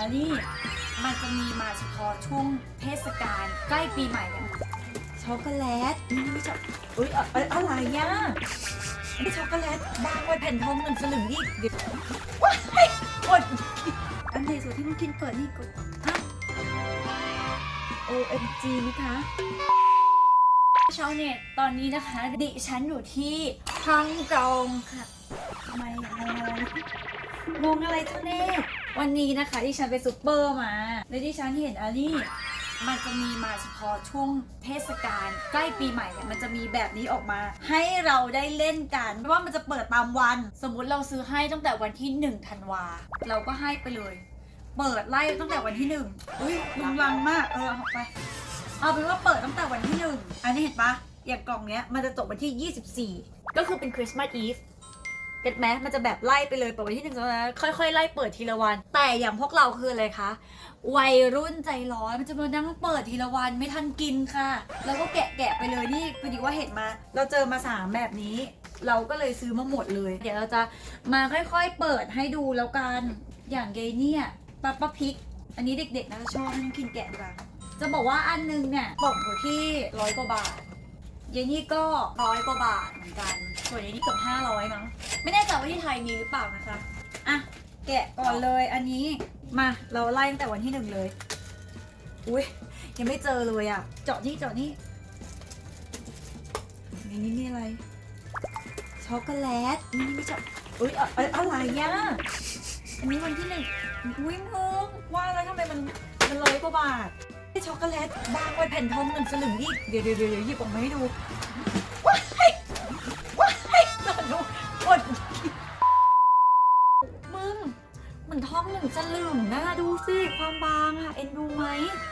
อันนี้มันจะมีมาเฉพาะช่วงเทศกาลใกล้ปีใหม่เนี่ยช็อกโกแลตนี่ไม่ใช่อุ้ยอะอะอะไรย่ะไม่ช็อกโกแลตบางไว้แผ่นทองหนึ่งสลึงอีกเดี๋ยวว้ายกดอันเดสุดที่น้องกินเปิดนี่กดอะ OMG ไหมคะชาวเน็ตตอนนี้นะคะ ดิฉันอยู่ที่ฮังกงค่ะทำไมอะงงอะไร งงอะไรเจ้าเน่วันนี้นะคะดิฉันไปซูเปอร์มา แล้วดิฉันเห็นอันนี้มันจะมีมาเฉพาะช่วงเทศกาลใกล้ปีใหม่เนี่ยมันจะมีแบบนี้ออกมา ให้เราได้เล่นกันไม่ว่ามันจะเปิดตามวัน สมมุติเราซื้อให้ตั้งแต่วันที่1ธันวาเราก็ให้ไปเลย เปิดไล่ตั้งแต่วันที่หนึ่งอุ้ยลุงลังมากเออเอาไป เอาเป็นว่าเปิดตั้งแต่วันที่หนึ่งอันนี้เห็นปะอย่างกล่องเนี้ยมันจะจบวันที่ 24 ก็คือเป็นคริสต์มาสอีฟ เก็ตไหมมันจะแบบไล่ไปเลยเปิดวันที่หนึ่งแล้วนะค่อยๆไล่เปิดทีละวัน แต่อย่างพวกเราคืออะไรคะ วัยรุ่นใจร้อนมันจะมานั่งเปิดทีละวันไม่ทันกินค่ะ แล้วก็แกะแกะไปเลยนี่พอดีว่าเห็นมา เราเจอมาสามแบบนี้ เราก็เลยซื้อมาหมดเลย เดี๋ยวเราจะมาค่อย ๆ เปิดให้ดูแล้วกันอย่างเกเนี่ยปาปาพริก อันนี้เด็กๆน่าจะชอบน้องกินแกะดีกว่าจะบอกว่าอันนึงเนี่ยตกอยู่ที่ร้อยกว่าบาทเยนนี่ก็ร้อยกว่าบาทเหมือนกัน ส่วนเยนนี่เกือบห้าร้อยมั้ง ไม่แน่ใจว่าที่ไทยมีหรือเปล่านะคะ อะ แกะก่อนเลยอันนี้ มา เราไล่ตั้งแต่วันที่หนึ่งเลย อุ้ยยังไม่เจอเลยอะ เจาะนี่เจาะนี่ในนี้มีอะไร ช็อกโกแลต นี่ไม่ใช่อุ้ยอะอะอะไรย่ะอันนี้วันที่หนึ่งอุ้ยมึงว่าแล้วทำไมมันมันร้อยกว่าบาทไอช็อกโกแลตบางไว้แผ่นทองหนึ่งสลึงอีก เดี๋ยวเดี๋ยวเดี๋ยวหยิบออกมาให้ดู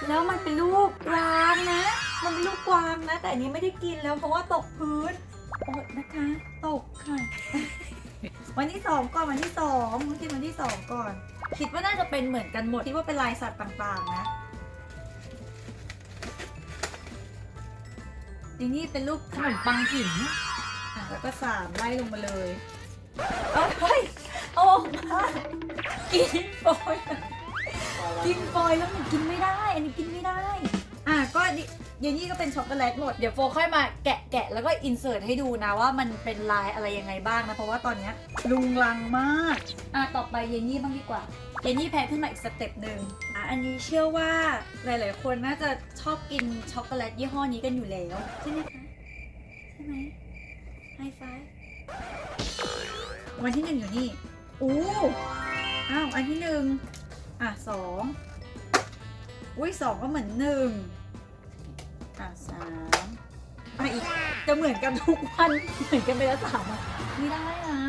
แล้วมันเป็นรูปกวางนะ มันเป็นรูปกวางนะ แต่อันนี้ไม่ได้กินแล้วเพราะว่าตกพื้นอดนะคะ ตกค่ะ วันที่สองก่อนวันที่สองคิดวันที่สองก่อน คิดว่าน่าจะเป็นเหมือนกันหมดคิดว่าเป็นลายสัตว์ต่างๆนะอย่นี้เป็นรูปขนมปังหินอะแล้วก็สามไล่ลงมาเลย เอาเฮ้ยเอาออกมากินฟอย กินฟอยล์แล้วมันกินไม่ได้ อันนี้กินไม่ได้ อะก็ดิเยนนี่ก็เป็นช็อกโกแลตหมด เดี๋ยวโฟค่อยมาแกะแกะแล้วก็อินเสิร์ตให้ดูนะว่ามันเป็นลายอะไรยังไงบ้างนะ เพราะว่าตอนเนี้ยลุงลังมาก อะต่อไปเยนนี่บ้างดีกว่า เยนนี่แพ้ขึ้นมาอีกสเต็ปหนึ่งอะอันนี้เชื่อว่าหลาย ๆ คนน่าจะชอบกินช็อกโกแลตยี่ห้อนี้กันอยู่แล้วใช่ไหมคะ ใช่ไหมไฮไฟวันที่หนึ่งอยู่นี่ อู้ อ้าว อันที่หนึ่ง อะสองอุ้ยสองก็เหมือนหนึ่งอะสามอะอีกจะเหมือนกันทุกวันเหมือนกันไปแล้วสามอะไม่ได้นะ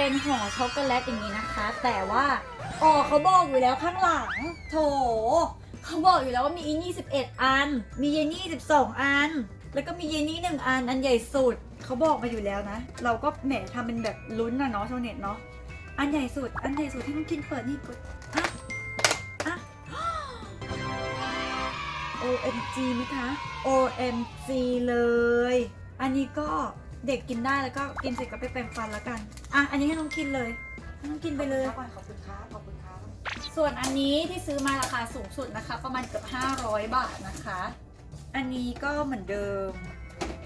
เป็นห่อช็อกโกแลตอย่างนี้นะคะ แต่ว่าอ๋อเขาบอกอยู่แล้วข้างหลัง โถเขาบอกอยู่แล้วว่ามีอีนี่11 อัน มีเยนี่12 อัน แล้วก็มีเยนี่หนึ่งอัน อันใหญ่สุด เขาบอกมาอยู่แล้วนะ เราก็แหมทำเป็นแบบลุ้นนะเนาะชาวเน็ตเนาะ อันใหญ่สุด อันใหญ่สุดที่ต้องกินเปิดนี่กดอะอะ OMG ไหมคะ OMG เลย อันนี้ก็เด็กกินได้แล้วก็กินเสร็จก็ไปแปรงฟันแล้วกัน อะ อันนี้ให้น้องกินเลยให้น้องกินไปเลย ขอบคุณครับขอบคุณครับส่วนอันนี้ที่ซื้อมาราคาสูงสุดนะคะ ประมาณเกือบ500 บาทนะคะ อันนี้ก็เหมือนเดิม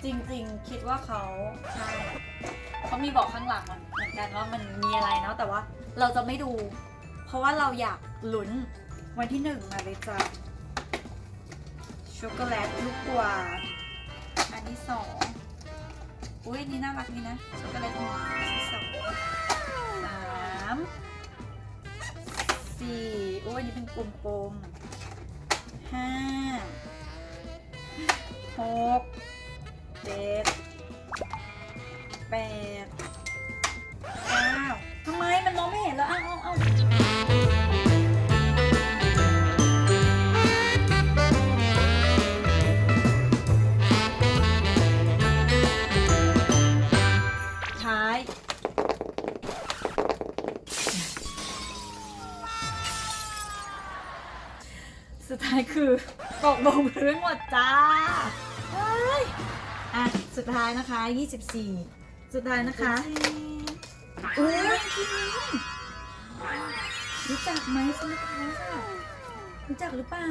จริงๆ คิดว่าเขาใช่เขามีบอกข้างหลังเหมือนกันว่ามันมีอะไรเนาะแต่ว่าเราจะไม่ดู เพราะว่าเราอยากลุ้นวันที่หนึ่งมาเลยจ้ะช็อกโกแลตลูกกวาดอันที่สอง อุ้ยนี่น่ารักดีนะช็อกโกแลตหนึ่งสองสามสี่โอ้ยนี่เป็นกลมๆห้าหก ตกลงพื้นหมดจ้าเฮ้ยอะ สุดท้ายนะคะ 24 สุดท้ายนะคะอุ้ยรู้จักไหมซันตาคลอสรู้จักหรือเปล่า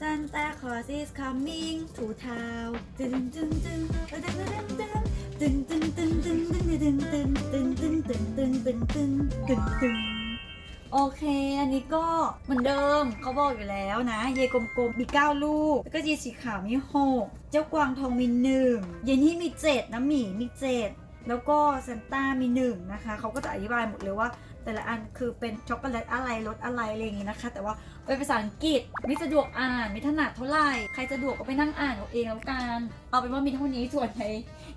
Santa Claus is coming to town ตึงตึงตึงตึงตึงตึงตึงตึงตึงตึงตึงตึงตึงตึงตึงตึงตึงตึงตึง โอเค อันนี้ก็เหมือนเดิมเขาบอกอยู่แล้วนะเยกลมๆมี 9 ลูก แล้วก็เยสีขาวมี 6 เจ้ากวางทองมี 1 เยนี่มี 7นะหมีมี 7 แล้วก็ซันต้ามี 1 นะคะ เขาก็จะอธิบายหมดเลยว่า แต่ละอันคือเป็นช็อกโกแลตอะไรรสอะไรอะไรอย่างงี้นะคะ แต่ว่าเป็นภาษาอังกฤษไม่สะดวกอ่านไม่ถนัดเท่าไหร่ใครสะดวกก็ไปนั่งอ่านเอาเองแล้วกันเอาเป็นว่ามีเท่านี้ส่วนใน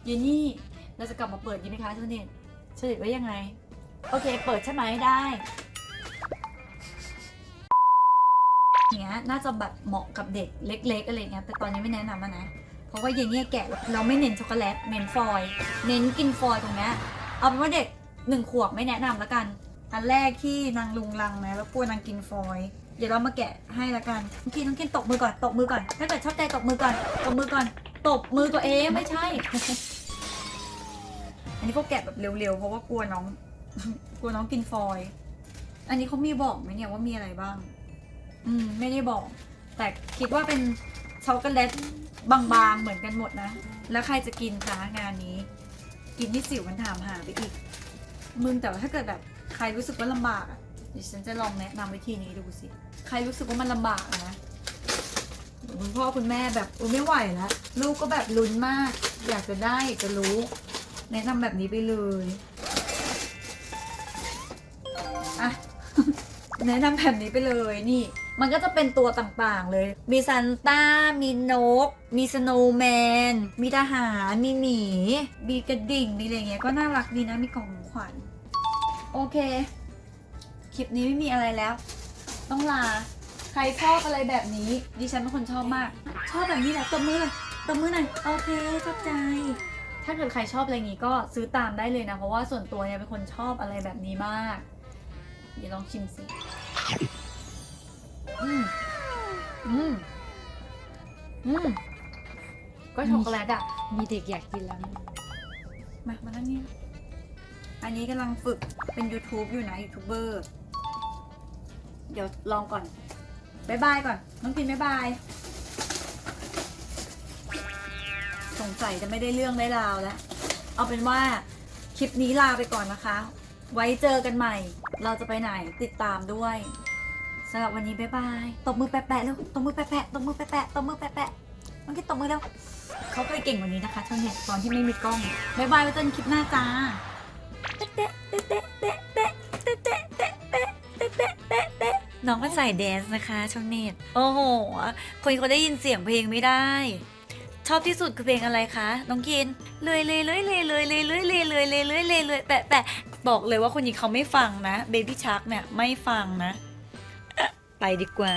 เยนี่เราจะกลับมาเปิดดีไหมคะเชเนตเฉลยไว้ยังไงโอเค เปิดใช่ไหมได้ เนี้ยน่าจะแบบเหมาะกับเด็กเล็ก ๆ อะไรเงี้ยแต่ตอนนี้ไม่แนะนำอะนะ เพราะว่าเยนี่แกะเราไม่เน้นช็อกโกแลตเน้นฟอยล์เน้นกินฟอยล์ตรงเนี้ยเอาเป็นว่าเด็กหนึ่งขวบไม่แนะนำแล้วกัน อันแรกที่นางลุงลังนะแล้วกลัวนางกินฟอยล์เดี๋ยวเรามาแกะให้ละกันน้องกินน้องกินตบมือก่อนตบมือก่อนถ้าเกิดชอบใจตบมือก่อนตบมือก่อนตบมือตัวเองไม่ใช่ อันนี้พวกแกะแบบเร็วๆเพราะว่ากลัวน้อง กลัวน้องกินฟอยล์อันนี้เขามีบอกไหมเนี่ยว่ามีอะไรบ้าง อืมไม่ได้บอก แต่คิดว่าเป็นช็อกโกแลตบางๆเหมือนกันหมดนะ แล้วใครจะกินคะงานนี้ กินที่สิวมันถามหาไปอีก มึงแต่ว่าถ้าเกิดแบบใครรู้สึกว่าลำบากอะเดี๋ยวฉันจะลองแนะนำวิธีนี้ดูสิ ใครรู้สึกว่ามันลำบากอะนะคุณพ่อคุณแม่แบบอุ้ไม่ไหวแล้วลูกก็แบบลุ้นมาก อยากจะได้อยากจะรู้ แนะนำแบบนี้ไปเลยอะแนะนำแบบนี้ไปเลยนี่ มันก็จะเป็นตัวต่างๆเลย มีซันต้า มีนก มีสโนว์แมน มีทหาร มีหมี มีกระดิ่ง มีอะไรเงี้ย ก็น่ารักดีนะ มีกล่องของขวัญ โอเค คลิปนี้ไม่มีอะไรแล้ว ต้องลา ใครชอบอะไรแบบนี้ ดิฉันเป็นคนชอบมาก ชอบแบบนี้แหละตบมือเลยตบมือหน่อย โอเคชอบใจ ถ้าเกิดใครชอบอะไรงี้ก็ซื้อตามได้เลยนะ เพราะว่าส่วนตัวเนี่ยเป็นคนชอบอะไรแบบนี้มาก เดี๋ยวลองชิมสิ อืมอืมอืมก็ช็อกโกแลตอะ มีเด็กอยากกินแล้วนะมามานั่งนี่อันนี้กำลังฝึกเป็น YouTube อยู่นะยูทูบเบอร์เดี๋ยวลองก่อนบายบายก่อน น้องกินบายบาย สงสัยจะไม่ได้เรื่องได้ราวแล้ว เอาเป็นว่าคลิปนี้ลาไปก่อนนะคะ ไว้เจอกันใหม่ เราจะไปไหนติดตามด้วย สำหรับวันนี้บ๊ายบาย ตบมือแปะๆแล้วตบมือแปะๆ ตบมือแปะๆ ตบมือแปะๆน้องกินตบมือแล้วเขาเคยเก่งกว่านี้นะคะช่วงเนี้ยตอนที่ไม่มีกล้องบ๊ายบายไว้จนคลิปหน้าจ้าเตะเตะเตะเตะเตะเตะเตะเตะเตะเตะเตะเตะเตะน้องก็ใส่แดนซ์นะคะช่องเน็ตโอ้โห คนเขาได้ยินเสียงเพลงไม่ได้ ชอบที่สุดคือเพลงอะไรคะ น้องกินเลยเลยเลยเลยเลยเลยเลยเลยเลยเลยเลยเลยเลยแปะแปะบอกเลยว่าคนนี้เขาไม่ฟังนะเบบี้ชักเนี่ยไม่ฟังนะ ไปดีกว่า